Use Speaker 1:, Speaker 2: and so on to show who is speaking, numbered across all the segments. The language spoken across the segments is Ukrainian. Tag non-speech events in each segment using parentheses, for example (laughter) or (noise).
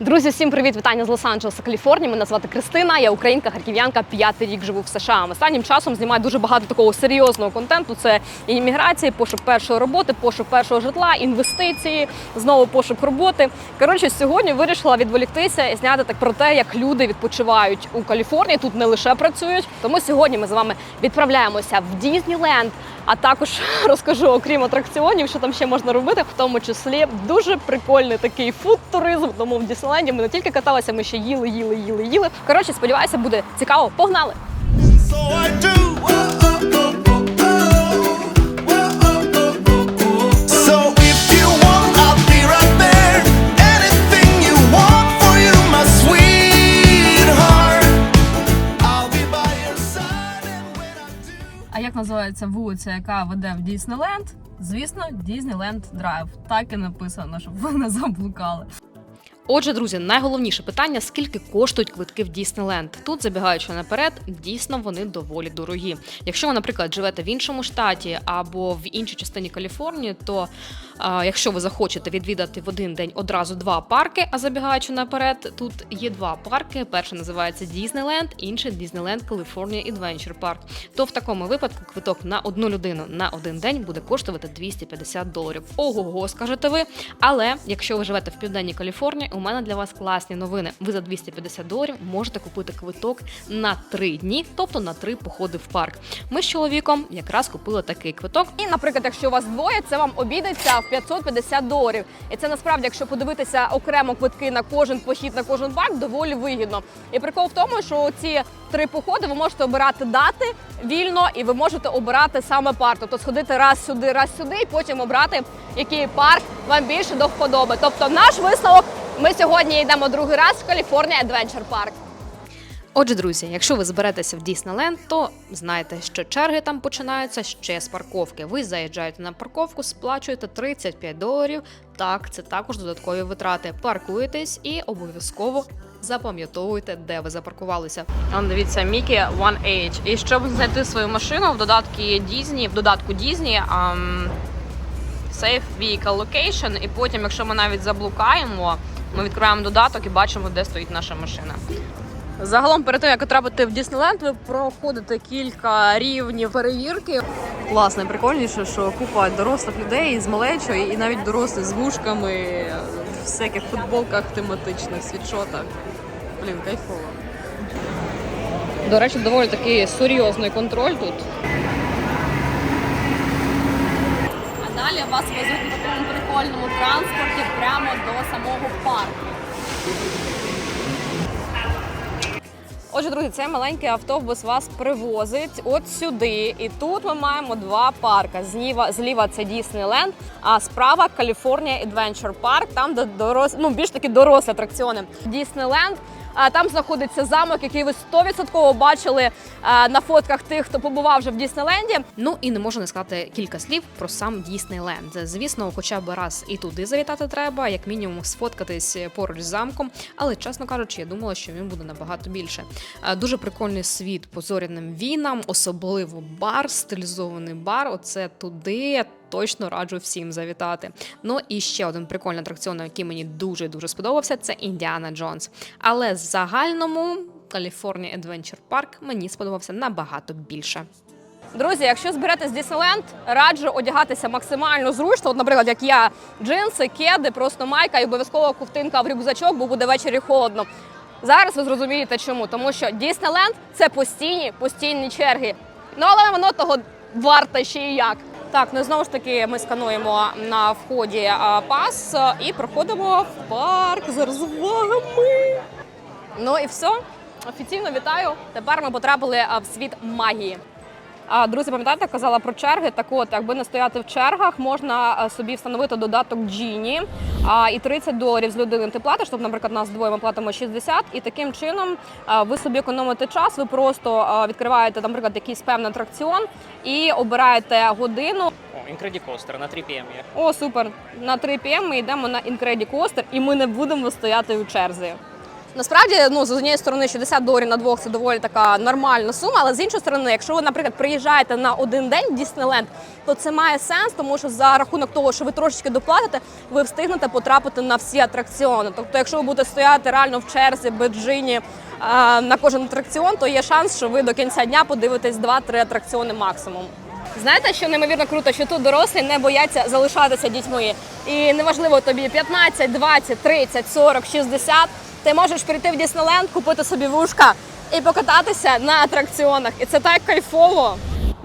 Speaker 1: Друзі, всім привіт! Вітання з Лос-Анджелеса, Каліфорнії. Мене звати Кристина. Я українка, харків'янка, п'ятий рік живу в США. Останнім часом знімаю дуже багато такого серйозного контенту. Це і імміграція, пошук першої роботи, пошук першого житла, інвестиції, знову пошук роботи. Коротше, сьогодні вирішила відволіктися і зняти так про те, як люди відпочивають у Каліфорнії. Тут не лише працюють. Тому сьогодні ми з вами відправляємося в Дізніленд. А також (laughs) розкажу, окрім атракціонів, що там ще можна робити, в тому числі дуже прикольний такий фуд-туризм. Тому в Діснеленді ми не тільки каталися, ми ще їли, їли, їли, їли. Коротше, сподіваюся, буде цікаво. Погнали!
Speaker 2: So I do.
Speaker 1: Називається вулиця, яка веде в Діснейленд? Звісно, Діснейленд Драйв. Так і написано, щоб ви не заблукали. Отже, друзі, найголовніше питання: скільки коштують квитки в Діснейленд? Тут забігаючи наперед, дійсно вони доволі дорогі. Якщо ви, наприклад, живете в іншому штаті або в іншій частині Каліфорнії, то якщо ви захочете відвідати в один день одразу два парки, а забігаючи наперед, тут є два парки. Перший називається Діснейленд, інший Діснейленд California Adventure Park. То в такому випадку квиток на одну людину на один день буде коштувати 250 доларів. Ого, скажете ви. Але якщо ви живете в південній Каліфорнії, у мене для вас класні новини. Ви за 250 доларів можете купити квиток на три дні, тобто на три походи в парк. Ми з чоловіком якраз купили такий квиток. І, наприклад, якщо у вас двоє, це вам обійдеться 550 доларів. І це насправді, якщо подивитися окремо квитки на кожен похід на кожен парк, доволі вигідно. І прикол в тому, що ці три походи ви можете обирати дати вільно, і ви можете обирати саме парк. Тобто сходити раз сюди, раз сюди, і потім обрати, який парк вам більше до вподоби. Тобто, наш висновок. Ми сьогодні йдемо другий раз в Каліфорнія Adventure Park. Отже, друзі, якщо ви зберетеся в Діснейленд, то знайте, що черги там починаються ще з парковки. Ви заїжджаєте на парковку, сплачуєте 35 доларів. Так, це також додаткові витрати. Паркуєтесь і обов'язково запам'ятовуйте, де ви запаркувалися. Он дивіться, Мікі One Age. І щоб знайти свою машину в додатку Дізні, в додатку Дізні. Um, Save Vehicle Location, і потім, якщо ми навіть заблукаємо, ми відкриваємо додаток і бачимо, де стоїть наша машина. Загалом, перед тим, як потрапити в Діснейленд, ви проходите кілька рівнів перевірки. Класно, і прикольніше, що купа дорослих людей з малечою, і навіть дорослі з вушками, в всяких футболках тематичних, світшотах. Блін, кайфово. До речі, доволі такий серйозний контроль тут. А далі вас везуть на такому прикольному транспорті прямо до самого парку. Отже, друзі, цей маленький автобус вас привозить от сюди. І тут ми маємо два парки. Зліва, зліва це Діснейленд, а справа Каліфорнія Adventure Park, там де дорос... ну, більш такі дорослі атракціони. Діснейленд. Там знаходиться замок, який ви 100% бачили на фотках тих, хто побував вже в Діснейленді. Ну і не можу не сказати кілька слів про сам Діснейленд. Звісно, хоча б раз і туди завітати треба, як мінімум сфоткатись поруч з замком. Але чесно кажучи, я думала, що він буде набагато більше. Дуже прикольний світ по зоряним війнам, особливо бар, стилізований бар. Оце туди. Точно раджу всім завітати. Ну і ще один прикольний атракціон, який мені дуже дуже сподобався, це Індіана Джонс. Але в загальному California Adventure Park мені сподобався набагато більше. Друзі, якщо зберетесь в Діснейленд, раджу одягатися максимально зручно. От, наприклад, як я, джинси, кеди, просто майка і обов'язково ковтинка в рюкзачок, бо буде ввечері холодно. Зараз ви зрозумієте чому, тому що Діснейленд це постійні, постійні черги. Ну але воно того варте ще і як. Так, ну знову ж таки ми скануємо на вході пас і проходимо в парк з розвагами. Ну і все. Офіційно вітаю. Тепер ми потрапили в світ магії. А, Друзі, пам'ятаєте, казала про черги. Так от, якби не стояти в чергах, можна собі встановити додаток Genie, а, і 30 доларів з людини ти платиш. Тобто, наприклад, нас двоє ми платимо 60, і таким чином ви собі економите час. Ви просто відкриваєте, наприклад, якийсь певний атракціон і обираєте годину.
Speaker 3: О, Incredicoaster на 3 PM є.
Speaker 1: О, супер! На 3 пм ми йдемо на Incredicoaster і ми не будемо стояти у черзі. Насправді, ну з однієї сторони, 60 доларів на двох це доволі така нормальна сума. Але з іншої сторони, якщо ви, наприклад, приїжджаєте на один день в Діснейленд, то це має сенс, тому що за рахунок того, що ви трошечки доплатите, ви встигнете потрапити на всі атракціони. Тобто, якщо ви будете стояти реально в черзі, беджині а, на кожен атракціон, то є шанс, що ви до кінця дня подивитесь 2-3 атракціони максимум. Знаєте, що неймовірно круто, що тут дорослі не бояться залишатися дітьми. І неважливо тобі 15, 20, 30, 40, 60, ти можеш прийти в Діснейленд, купити собі вушка і покататися на атракціонах. І це так кайфово.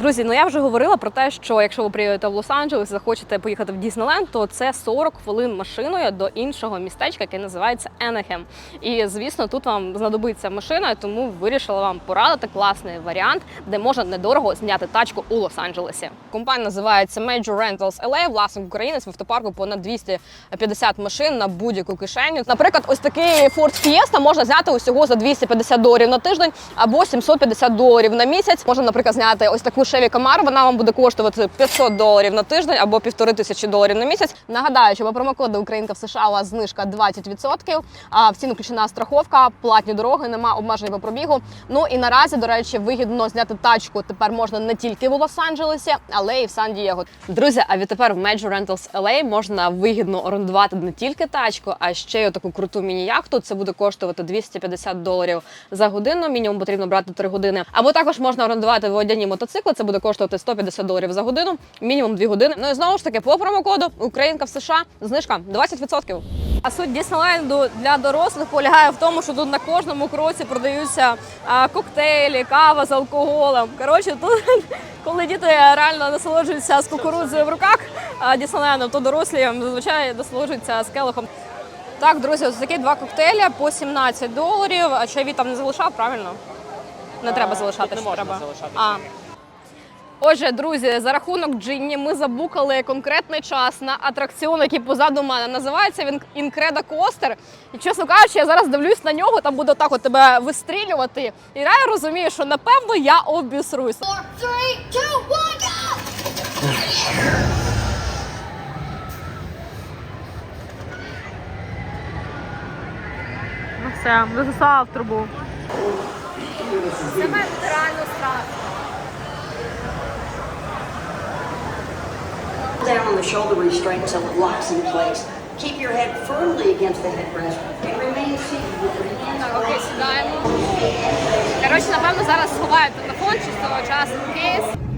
Speaker 1: Друзі, ну я вже говорила про те, що якщо ви приїдете в Лос-Анджелес захочете поїхати в Діснейленд, то це 40 хвилин машиною до іншого містечка, яке називається Енехем. І звісно, тут вам знадобиться машина, тому вирішила вам порадити класний варіант, де можна недорого зняти тачку у Лос-Анджелесі. Компанія називається Major Rentals LA, власник українець в автопарку понад 250 машин на будь-яку кишеню. Наприклад, ось такий Ford Fiesta можна зняти усього за 250 доларів на тиждень або 750 доларів на місяць. Можна, наприклад, зняти ось таку Chevy Camaro, вона вам буде коштувати 500 доларів на тиждень або півтори тисячі доларів на місяць. Нагадаю, що по промокоду Українка в США у вас знижка 20%, а в ціну включена страховка, платні дороги, нема обмежень по пробігу. Ну і наразі, до речі, вигідно зняти тачку тепер можна не тільки в Лос-Анджелесі, але й в Сан-Дієго. Друзі, а відтепер в Major Rentals LA можна вигідно орендувати не тільки тачку, а ще й таку круту міні-яхту. Це буде коштувати 250 доларів за годину. Мінімум потрібно брати 3 години. Або також можна орендувати водяні мотоцикли. Це буде коштувати 150 доларів за годину, мінімум 2 години. Ну і знову ж таки, по промокоду Українка в США знижка 20%. А суть Діснейленду для дорослих полягає в тому, що тут на кожному кроці продаються а, коктейлі, кава з алкоголем. Коротше, тут (laughs) коли діти реально насолоджуються з кукурудзою в руках а, Діснейлендом, то дорослі зазвичай насолоджуються з келихом. Так, друзі, ось такі два коктейлі по 17 доларів. А чайові там не залишав, правильно? Не треба залишати,
Speaker 3: не
Speaker 1: що
Speaker 3: можна
Speaker 1: треба.
Speaker 3: залишати
Speaker 1: А. Отже, друзі, за рахунок Джинні ми забукали конкретний час на атракціон, який позаду мене. Називається він Increda Coaster. І чесно кажучи, я зараз дивлюсь на нього, там буде так от тебе вистрілювати. І я розумію, що напевно я обісрусь.
Speaker 4: Four, three, two, one!
Speaker 1: Ну все, засосала в трубу. Це реально страшно.
Speaker 5: down on the shoulder restraint until it locks in place. Keep your head firmly against the headrest and remain seated with your hands
Speaker 1: Так, окей, сідаємо. Коротше, напевно, зараз сховаю телефон чисто час кейс.
Speaker 4: myself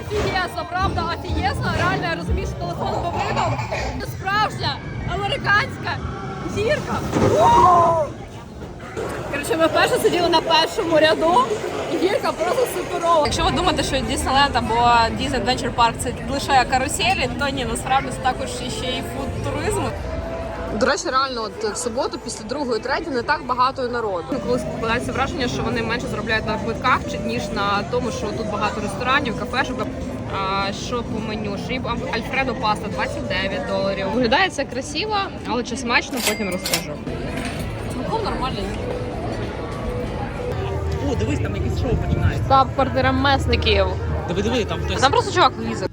Speaker 1: Офігезно, правда, офігезно. Реально я розумію, що телефон повидав. Справжня американська зірка. Коротше, ми вперше сиділи на першому ряду. і Гірка просто суперова. Якщо ви думаєте, що Діснейленд або Disney Adventure Park це лише каруселі, то ні, насправді це також ще й фуд-туризм. До речі, реально, от в суботу після другої, третьої не так багато і народу. Коли складається враження, що вони менше заробляють на квитках, ніж на тому, що тут багато ресторанів, кафешок. А, що по меню? Шріб Альфредо паста 29 доларів. Виглядає це красиво, але чи смачно, потім розкажу. Смаком нормально.
Speaker 6: О, дивись, там якесь шоу починається.
Speaker 1: Штаб-квартира месників.
Speaker 6: Диви, диви, там хтось.
Speaker 1: Там просто чувак лізе.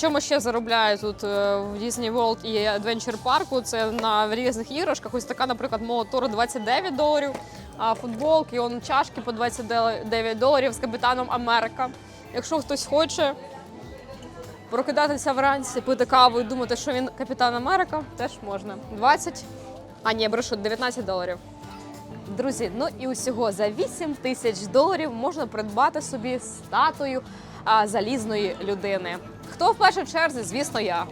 Speaker 1: Чому ще заробляють тут е, в Disney World і Adventure Park? Це на різних іграшках. Ось така, наприклад, Молотор 29 доларів, а футболки, он чашки по 29 доларів з капітаном Америка. Якщо хтось хоче прокидатися вранці, пити каву і думати, що він капітан Америка, теж можна. 20, а ні, брешу, 19 доларів. Друзі, ну і усього за 8 тисяч доларів можна придбати собі статую а, залізної людини. Хто в першій черзі? Звісно, я.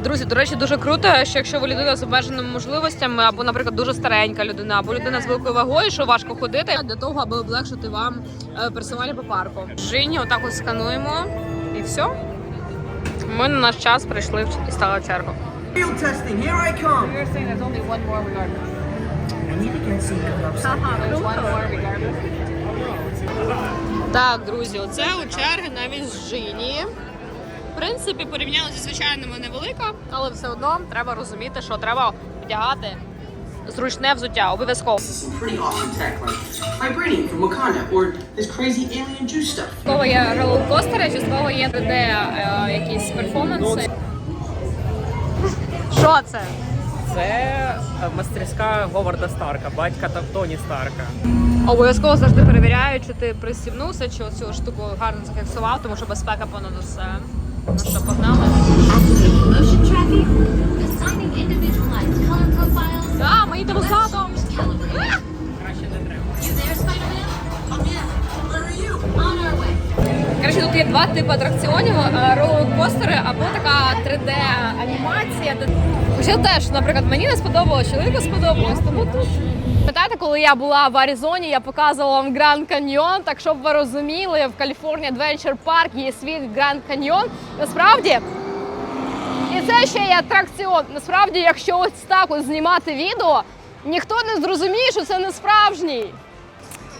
Speaker 1: Друзі, до речі, дуже круто, що якщо ви людина з обмеженими можливостями, або, наприклад, дуже старенька людина, або людина з великою вагою, що важко ходити, для того, аби облегшити вам е, пересування по парку. Жині, отак от скануємо, і все. Ми на наш час прийшли і one more regardless.
Speaker 7: And
Speaker 1: Так, друзі, оце у черги навіть з Жині. В принципі, порівняно зі звичайними невелика, але все одно треба розуміти, що треба вдягати зручне взуття, обов'язково. кого є роллкостери, чи з кого є 3D е, якісь перформанси. Що це?
Speaker 6: Це е, мастерська Говарда Старка, батька та Тоні Старка.
Speaker 1: Обов'язково завжди перевіряю, чи ти пристібнувся, чи оцю штуку гарно зафіксував, тому що безпека понад усе. Ну що, погнали? Да, ми їдемо задом.
Speaker 6: Краще не треба.
Speaker 1: Коротше, тут є два типи атракціонів: е, або така 3D-анімація. Хоча теж, наприклад, мені не сподобалось, чоловіку сподобалось, тому тут. Пам'ятаєте, коли я була в Аризоні, я показувала вам Гранд Каньйон. Так щоб ви розуміли, в Каліфорнії Adventure Park є світ Гранд Каньйон. Насправді. І це ще є атракціон. Насправді, якщо ось так ось знімати відео, ніхто не зрозуміє, що це не справжній.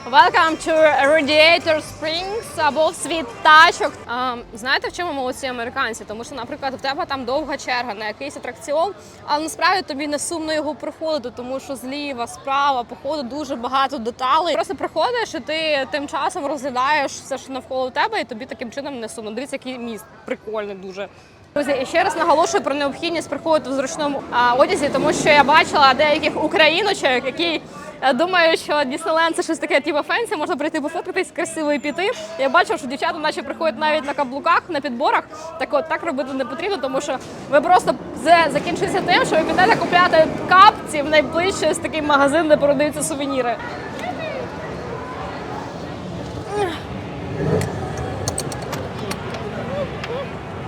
Speaker 1: Welcome to Radiator Springs або світ тачок. А, знаєте, в чому молодці американці? Тому що, наприклад, в тебе там довга черга на якийсь атракціон, але насправді тобі не сумно його проходити, тому що зліва, справа, по ходу дуже багато деталей. Просто приходиш і ти тим часом розглядаєш все, що навколо тебе, і тобі таким чином не сумно. Дивіться, який міст прикольний дуже. Друзі, і ще раз наголошую про необхідність приходити в зручному а, одязі, тому що я бачила деяких україночок, які е, думають, що Діснейленд це щось таке, типу фенсі, можна прийти пофоткатись красиво і піти. Я бачила, що дівчата наче приходять навіть на каблуках, на підборах. Так от так робити не потрібно, тому що ви просто це закінчиться тим, що ви підете купляти капці в найближчий такий магазин, де продаються сувеніри.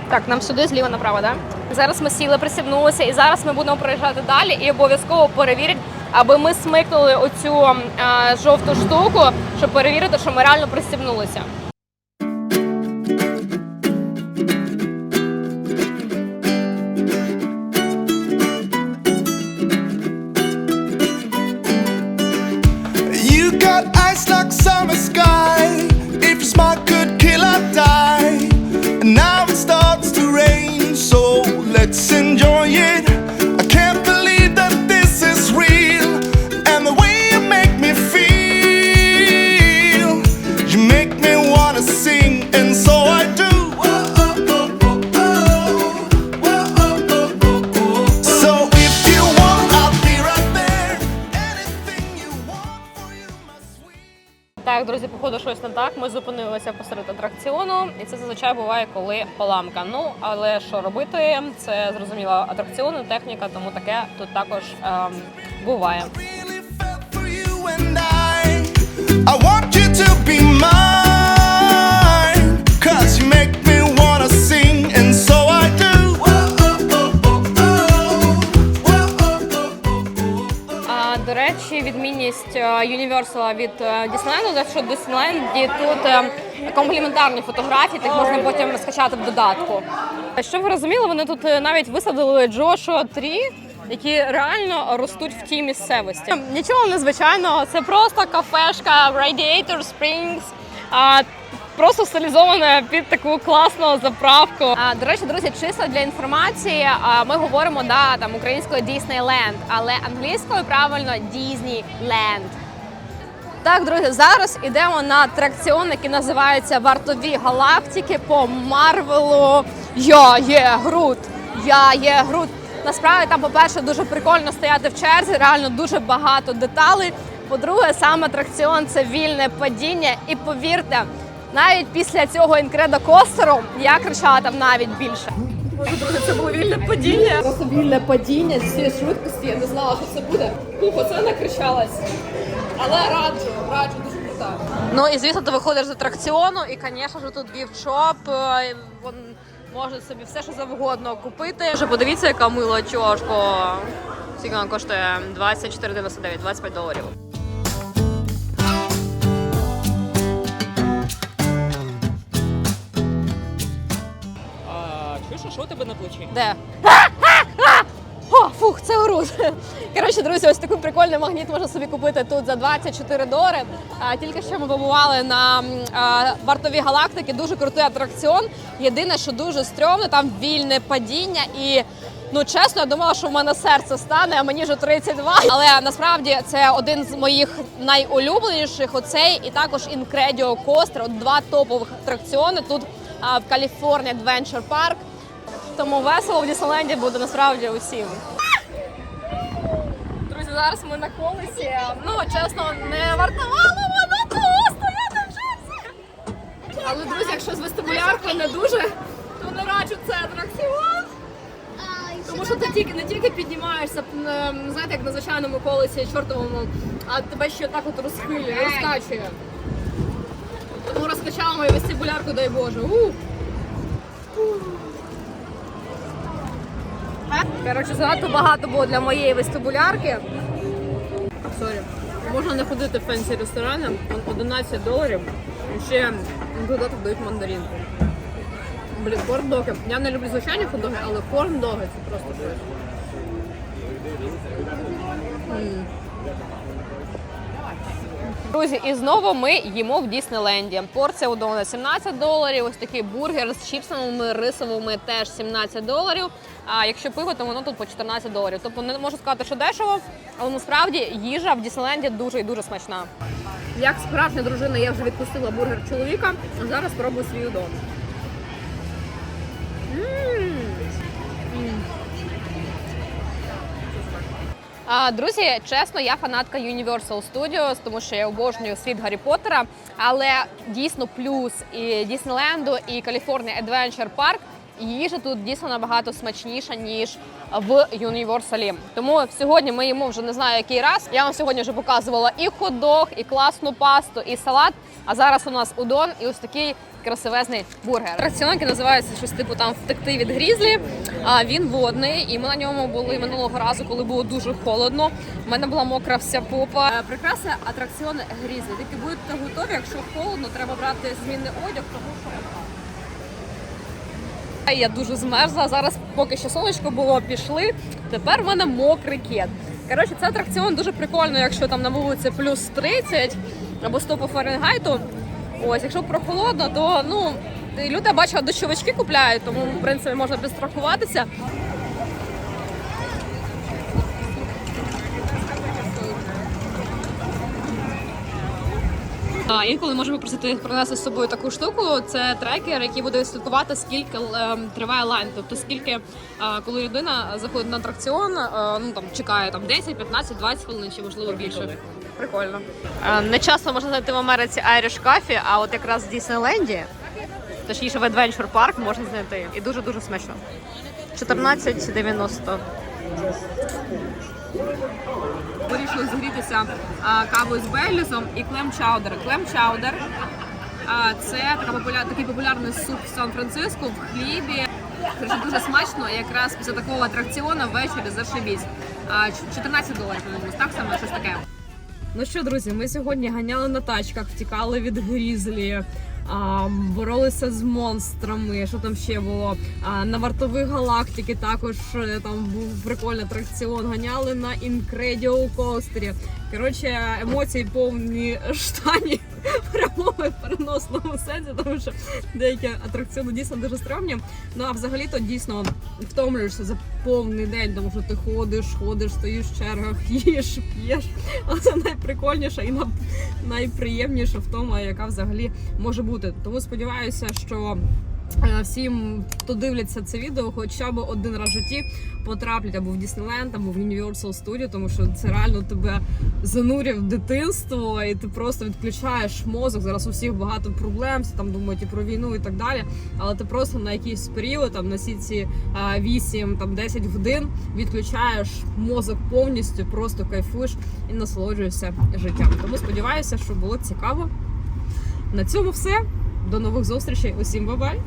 Speaker 1: Так, нам сюди зліва направо, да? Зараз ми сіли, присягнулися, і зараз ми будемо проїжджати далі і обов'язково перевірять, аби ми смикнули оцю а, жовту штуку, щоб перевірити, що ми реально пристібнулися. Так. Ми зупинилися посеред атракціону, і це зазвичай буває, коли поламка. Ну але що робити? Це зрозуміло атракціонна техніка, тому таке тут також ем, буває.
Speaker 2: I want you to be mine.
Speaker 1: Відмінність Universal від Disneyland, те, що Disneyland тут е, компліментарні фотографії, так можна потім скачати в додатку. Щоб ви розуміли, вони тут е, навіть висадили Джошуа Трі, які реально ростуть в тій місцевості. Нічого незвичайного, це просто кафешка Radiator Springs. Просто стилізоване під таку класну заправку. А, до речі, друзі, чисто для інформації. А, ми говоримо да, там українською Disneyland, але англійською правильно Disneyland. Так, друзі, зараз йдемо на атракціон, який називається Вартові галактики по Марвелу. Я є Грут. Я є Грут. Насправді там, по-перше, дуже прикольно стояти в черзі, реально дуже багато деталей. По-друге, сам атракціон це вільне падіння. І повірте, навіть після цього інкредокостеру я кричала там навіть більше. Друзі, це було вільне падіння. Просто вільне падіння з цієї швидкості. Я не знала, що це буде. Ух, оце накричалась. Але раджу, раджу, дуже крута. Ну і звісно, ти виходиш з атракціону, і, звісно ж, тут гіфт-шоп, е, Вон можна собі все, що завгодно купити. Вже подивіться, яка мила чошка. Скільки вона коштує 24,99, 25 доларів.
Speaker 6: Тебе на плечі?
Speaker 1: Де? О, фух, це тут. (laughs) Коротше, друзі, ось такий прикольний магніт можна собі купити тут за 24 долари. А, тільки що ми побували на вартовій галактики, дуже крутий атракціон. Єдине, що дуже стрьомно, там вільне падіння і. Ну, чесно, я думала, що в мене серце стане, а мені вже 32. Але насправді це один з моїх найулюбленіших. Оцей і також Coaster. От два топових атракціони тут а, в Каліфорнії Adventure Park. Тому весело в Діснейленді буде насправді усім. Друзі, зараз ми на колесі. Ну, чесно, не вартувало воно того стояти в черзі. Але, друзі, якщо з вестибуляркою не дуже, то не раджу це атракціон. Тому що ти тільки не тільки піднімаєшся, знаєте, як на звичайному колесі чортовому, а тебе ще так от розхилює, розкачує. Тому розкачала мою вестибулярку, дай Боже. Ух. Коротше, занадто багато було для моєї вестибулярки. Сорі. Можна не ходити в фенсі ресторани, 11 доларів. І ще додаток дають мандаринку. Блін, корн-доги. Я не люблю звичайні хот-доги, але корн-доги це просто щось. Друзі, і знову ми їмо в Діснейленді. Порція удона 17 доларів. Ось такий бургер з чіпсами рисовими теж 17 доларів. А якщо пиво, то воно тут по 14 доларів. Тобто не можу сказати, що дешево, але насправді їжа в Діснейленді дуже і дуже смачна. Як справжня дружина, я вже відпустила бургер чоловіка. Зараз спробую свій удон. Друзі, чесно, я фанатка Universal Studios, тому що я обожнюю світ Гаррі Поттера. Але дійсно плюс і Діснейленду, і California Adventure Park їжа тут дійсно набагато смачніша, ніж в Юніверсалі. Тому сьогодні ми їмо вже не знаю який раз. Я вам сьогодні вже показувала і хот-дог, і класну пасту, і салат. А зараз у нас удон і ось такий красивезний бургер. Атракціон, який називається щось типу там втекти від грізлі. А він водний, і ми на ньому були минулого разу, коли було дуже холодно. У мене була мокра вся попа. Е, Прикраса атракціон грізлі. Тільки будете готові, якщо холодно, треба брати змінний одяг, тому що. Я дуже змерзла. Зараз поки що сонечко було, пішли. Тепер в мене мокрий кет. Коротше, це атракціон дуже прикольно, якщо там на вулиці плюс 30 або 100 по Фаренгайту. Ось, якщо прохолодно, то ну люди я бачила дощовички купляють, тому в принципі можна підстрахуватися. А, інколи можемо просити принести з собою таку штуку. Це трекер, який буде слідкувати, скільки ем, триває лайн. Тобто скільки, е, коли людина заходить на атракціон, е, ну там чекає там 10, 15, 20 хвилин чи можливо більше. Прикольно. Не часто можна знайти в Америці Irish Coffee, а от якраз в Діснейленді, точніше в Adventure Park можна знайти. І дуже дуже смачно. 14,90. Вирішили згрітися а, кавою з Бейлісом і клем чаудер. Клем чаудер а, це такий популярний суп в Сан-Франциско в хлібі. Короче, дуже смачно, і якраз після такого атракціону ввечері зашибісь. А, 14 доларів, по-моєму, так саме щось таке. Ну що, друзі, ми сьогодні ганяли на тачках, втікали від грізлі, а, боролися з монстрами. Що там ще було? А, на вартових галактики також е, там був прикольний атракціон. Ганяли на інкредіо костері. Коротше, емоції повні штані (laughs) в переносному сенсі, тому що деякі атракціони дійсно дуже стрьомні. Ну а взагалі то дійсно втомлюєшся за повний день, тому що ти ходиш, ходиш, стоїш в чергах, (laughs) їш, п'єш. А це найприкольніше і на- найприємніша втома, яка взагалі може бути. Тому сподіваюся, що. Е, Всім, хто дивляться це відео, хоча б один раз в житті потраплять або в Діснейленд, або в Universal Studio, тому що це реально тебе занурює в дитинство, і ти просто відключаєш мозок. Зараз у всіх багато проблем, всі там думають і про війну і так далі. Але ти просто на якийсь період, там на всі ці 8-10 годин відключаєш мозок повністю, просто кайфуєш і насолоджуєшся життям. Тому сподіваюся, що було цікаво. На цьому все. До нових зустрічей. Усім бабай!